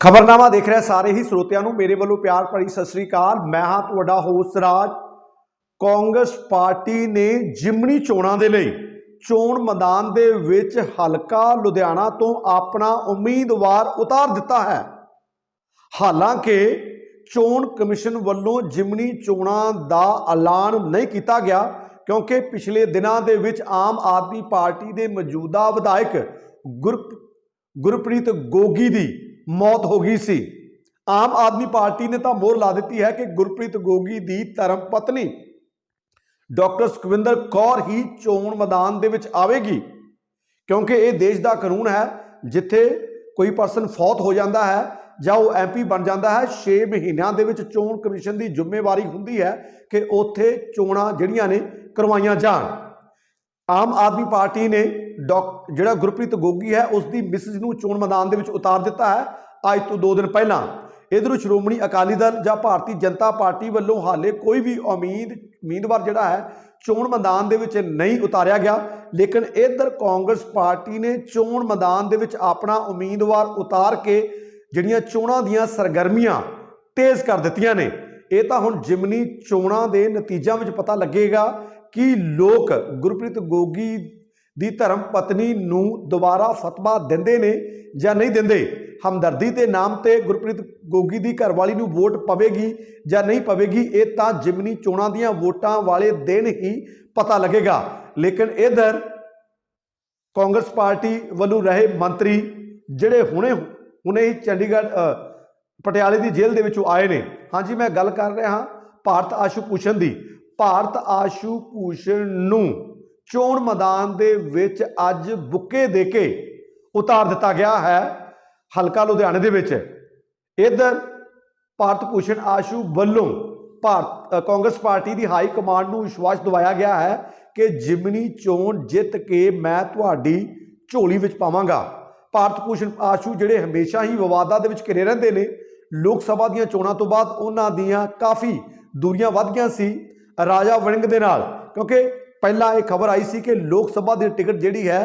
ਖਬਰਨਾਮਾ ਦੇਖ ਰਹੇ ਸਾਰੇ ਹੀ ਸਰੋਤਿਆਂ ਨੂੰ। ਮੇਰੇ ਵੱਲੋਂ ਪਿਆਰ ਭਰੀ ਸਤਿ ਸ੍ਰੀ ਅਕਾਲ। ਮੈਂ ਹਾਂ ਤੁਹਾਡਾ ਹੋਸਟ ਰਾਜ। ਕਾਂਗਰਸ ਪਾਰਟੀ ਨੇ ਜਿਮਣੀ ਚੋਣਾਂ ਦੇ ਲਈ ਚੋਣ ਮੈਦਾਨ ਦੇ ਵਿੱਚ ਹਲਕਾ ਲੁਧਿਆਣਾ ਤੋਂ ਆਪਣਾ ਉਮੀਦਵਾਰ ਉਤਾਰ ਦਿੱਤਾ ਹੈ। ਹਾਲਾਂਕਿ ਚੋਣ ਕਮਿਸ਼ਨ ਵੱਲੋਂ ਜਿਮਣੀ ਚੋਣਾਂ ਦਾ ਐਲਾਨ ਨਹੀਂ ਕੀਤਾ ਗਿਆ ਕਿਉਂਕਿ ਪਿਛਲੇ ਦਿਨਾਂ ਦੇ ਵਿੱਚ ਆਮ ਆਦਮੀ ਪਾਰਟੀ ਦੇ ਮੌਜੂਦਾ ਵਿਧਾਇਕ ਗੁਰਪ, ਗੁਰਪ੍ਰੀਤ ਗੋਗੀ ਦੀ ਮੌਤ ਹੋ ਗਈ ਸੀ। ਆਮ ਆਦਮੀ ਪਾਰਟੀ ਨੇ ਤਾਂ ਮੋਹਰ ਲਾ ਦਿੱਤੀ ਹੈ ਕਿ ਗੁਰਪ੍ਰੀਤ ਗੋਗੀ ਦੀ ਧਰਮ ਪਤਨੀ ਡਾਕਟਰ ਸੁਖਵਿੰਦਰ ਕੌਰ ਹੀ ਚੋਣ ਮੈਦਾਨ ਦੇ ਵਿੱਚ ਆਵੇਗੀ। ਕਿਉਂਕਿ ਇਹ ਦੇਸ਼ ਦਾ ਕਾਨੂੰਨ ਹੈ, ਜਿੱਥੇ ਕੋਈ ਪਰਸਨ ਫੌਤ ਹੋ ਜਾਂਦਾ ਹੈ ਜਾਂ ਉਹ ਐਮਪੀ ਬਣ ਜਾਂਦਾ ਹੈ 6 ਮਹੀਨਿਆਂ ਦੇ ਵਿੱਚ ਚੋਣ ਕਮਿਸ਼ਨ ਦੀ ਜ਼ਿੰਮੇਵਾਰੀ ਹੁੰਦੀ ਹੈ ਕਿ ਉੱਥੇ ਚੋਣਾਂ ਜਿਹੜੀਆਂ ਨੇ ਕਰਵਾਈਆਂ ਜਾਣ। ਆਮ ਆਦਮੀ ਪਾਰਟੀ ਨੇ ਡਾਕ ਜਿਹੜਾ ਗੁਰਪ੍ਰੀਤ ਗੋਗੀ ਹੈ ਉਸ ਦੀ ਮਿਸਿਸ ਨੂੰ ਚੋਣ ਮੈਦਾਨ ਦੇ ਵਿੱਚ ਉਤਾਰ ਦਿੱਤਾ ਹੈ, ਅੱਜ ਤੋਂ 2 ਦਿਨ ਪਹਿਲਾਂ। ਇਧਰੋਂ ਸ਼੍ਰੋਮਣੀ ਅਕਾਲੀ ਦਲ ਜਾਂ ਭਾਰਤੀ ਜਨਤਾ ਪਾਰਟੀ ਵੱਲੋਂ ਹਾਲੇ ਕੋਈ ਵੀ ਉਮੀਦ, ਉਮੀਦਵਾਰ ਜਿਹੜਾ ਹੈ, ਚੋਣ ਮੈਦਾਨ ਦੇ ਵਿੱਚ ਨਹੀਂ ਉਤਾਰਿਆ ਗਿਆ। ਲੇਕਿਨ ਇਧਰ ਕਾਂਗਰਸ ਪਾਰਟੀ ਨੇ ਚੋਣ ਮੈਦਾਨ ਦੇ ਵਿੱਚ ਆਪਣਾ ਉਮੀਦਵਾਰ ਉਤਾਰ ਕੇ ਜਿਹੜੀਆਂ ਚੋਣਾਂ ਦੀਆਂ ਸਰਗਰਮੀਆਂ ਤੇਜ਼ ਕਰ ਦਿੱਤੀਆਂ ਨੇ। ਇਹ ਤਾਂ ਹੁਣ ਜਿਮਨੀ ਚੋਣਾਂ ਦੇ ਨਤੀਜਿਆਂ ਵਿੱਚ ਪਤਾ ਲੱਗੇਗਾ ਕਿ ਲੋਕ ਗੁਰਪ੍ਰੀਤ ਗੋਗੀ ਦੀ ਧਰਮ ਪਤਨੀ ਨੂੰ ਦੁਬਾਰਾ ਫਤਵਾ ਦਿੰਦੇ ਨੇ ਜਾਂ ਨਹੀਂ ਦਿੰਦੇ? ਹਮਦਰਦੀ ਦੇ ਨਾਮ ਤੇ ਗੁਰਪ੍ਰੀਤ ਗੋਗੀ ਦੀ ਘਰਵਾਲੀ ਨੂੰ ਵੋਟ ਪਵੇਗੀ ਜਾਂ ਨਹੀਂ ਪਵੇਗੀ, ਇਹ ਤਾਂ ਜਿਮਨੀ ਚੋਣਾਂ ਦੀਆਂ ਵੋਟਾਂ ਵਾਲੇ ਦਿਨ ਹੀ ਪਤਾ ਲੱਗੇਗਾ। ਲੇਕਿਨ ਇਧਰ ਕਾਂਗਰਸ ਪਾਰਟੀ ਵੱਲੋਂ ਰਹੇ ਮੰਤਰੀ ਜਿਹੜੇ ਹੁਣੇ ਹੁਣੇ ਹੀ ਚੰਡੀਗੜ੍ਹ ਪਟਿਆਲੇ ਦੀ ਜੇਲ੍ਹ ਦੇ ਵਿੱਚੋਂ ਆਏ ਨੇ। ਹਾਂਜੀ, ਮੈਂ ਗੱਲ ਕਰ ਰਿਹਾ ਹਾਂ ਭਾਰਤ ਆਸ਼ੂ ਭੂਸ਼ਣ ਦੀ। ਭਾਰਤ ਆਸ਼ੂ ਭੂਸ਼ਣ ਨੂੰ ਚੋਣ ਮੈਦਾਨ ਦੇ ਵਿੱਚ ਅੱਜ ਬੁੱਕੇ ਦੇ ਕੇ ਉਤਾਰ ਦਿੱਤਾ ਗਿਆ ਹੈ, ਹਲਕਾ ਲੁਧਿਆਣੇ ਦੇ ਵਿੱਚ। ਇਧਰ ਭਾਰਤ ਭੂਸ਼ਣ ਆਸ਼ੂ ਵੱਲੋਂ ਭਾਰਤ ਕਾਂਗਰਸ ਪਾਰਟੀ ਦੀ ਹਾਈ ਕਮਾਂਡ ਨੂੰ ਵਿਸ਼ਵਾਸ ਦਿਵਾਇਆ ਗਿਆ ਹੈ ਕਿ ਜਿਮਨੀ ਚੋਣ ਜਿੱਤ ਕੇ ਮੈਂ ਤੁਹਾਡੀ ਝੋਲੀ ਵਿੱਚ ਪਾਵਾਂਗਾ। ਭਾਰਤ ਭੂਸ਼ਣ ਆਸ਼ੂ ਜਿਹੜੇ ਹਮੇਸ਼ਾ ਹੀ ਵਿਵਾਦਾਂ ਦੇ ਵਿੱਚ ਘਿਰੇ ਰਹਿੰਦੇ ਨੇ, ਲੋਕ ਸਭਾ ਦੀਆਂ ਚੋਣਾਂ ਤੋਂ ਬਾਅਦ ਉਹਨਾਂ ਦੀਆਂ ਕਾਫੀ ਦੂਰੀਆਂ ਵੱਧ ਗਈਆਂ ਸੀ। ਰਾਜਾ ਵੜਿੰਗ ਦੇ ਨਾਲ, ਕਿਉਂਕਿ ਪਹਿਲਾਂ ਇਹ ਖਬਰ ਆਈ ਸੀ ਕਿ ਲੋਕ ਸਭਾ ਦੀ ਟਿਕਟ ਜਿਹੜੀ ਹੈ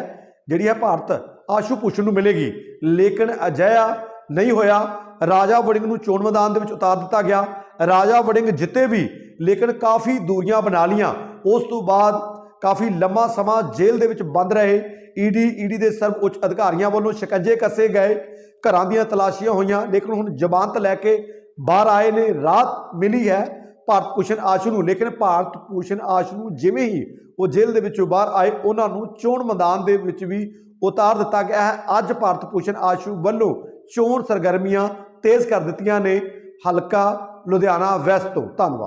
ਜਿਹੜੀ ਹੈ ਭਾਰਤ, ਆਸ਼ੂ ਭੂਸ਼ਣ ਨੂੰ ਮਿਲੇਗੀ। ਲੇਕਿਨ ਅਜਿਹਾ ਨਹੀਂ ਹੋਇਆ। ਰਾਜਾ ਵੜਿੰਗ ਨੂੰ ਚੋਣ ਮੈਦਾਨ ਦੇ ਵਿੱਚ ਉਤਾਰ ਦਿੱਤਾ ਗਿਆ। ਰਾਜਾ ਵੜਿੰਗ ਜਿੱਤੇ ਵੀ, ਲੇਕਿਨ ਕਾਫੀ ਦੂਰੀਆਂ ਬਣਾ ਲੀਆਂ ਉਸ ਤੋਂ ਬਾਅਦ ਕਾਫੀ ਲੰਮਾ ਸਮਾਂ ਜੇਲ੍ਹ ਦੇ ਵਿੱਚ ਬੰਦ ਰਹੇ। ਈਡੀ ਈਡੀ ਦੇ ਸਰਵ ਉੱਚ ਅਧਿਕਾਰੀਆਂ ਵੱਲੋਂ ਸ਼ਿਕੰਜੇ ਕੱਸੇ ਗਏ। ਘਰਾਂ ਦੀਆਂ ਤਲਾਸ਼ੀਆਂ ਹੋਈਆਂ। ਲੇਕਿਨ ਹੁਣ ਜ਼ਮਾਨਤ ਲੈ ਕੇ ਬਾਹਰ ਆਏ ਨੇ। ਰਾਤ ਮਿਲੀ ਹੈ। ਭਾਰਤ ਭੂਸ਼ਣ ਆਸ਼ੂ ਨੂੰ, ਲੇਕਿਨ ਭਾਰਤ ਭੂਸ਼ਣ ਆਸ਼ੂ ਨੂੰ ਜਿਵੇਂ ਹੀ ਉਹ ਜੇਲ੍ਹ ਦੇ ਵਿੱਚੋਂ ਬਾਹਰ ਆਏ, ਉਹਨਾਂ ਨੂੰ ਚੋਣ ਮੈਦਾਨ ਦੇ ਵਿੱਚ ਵੀ ਉਤਾਰ ਦਿੱਤਾ ਗਿਆ ਹੈ। ਅੱਜ ਭਾਰਤ ਭੂਸ਼ਣ ਆਸ਼ੂ ਵੱਲੋਂ ਚੋਣ ਸਰਗਰਮੀਆਂ ਤੇਜ਼ ਕਰ ਦਿੱਤੀਆਂ ਨੇ। ਹਲਕਾ ਲੁਧਿਆਣਾ ਵੈਸਟ ਤੋਂ, ਧੰਨਵਾਦ।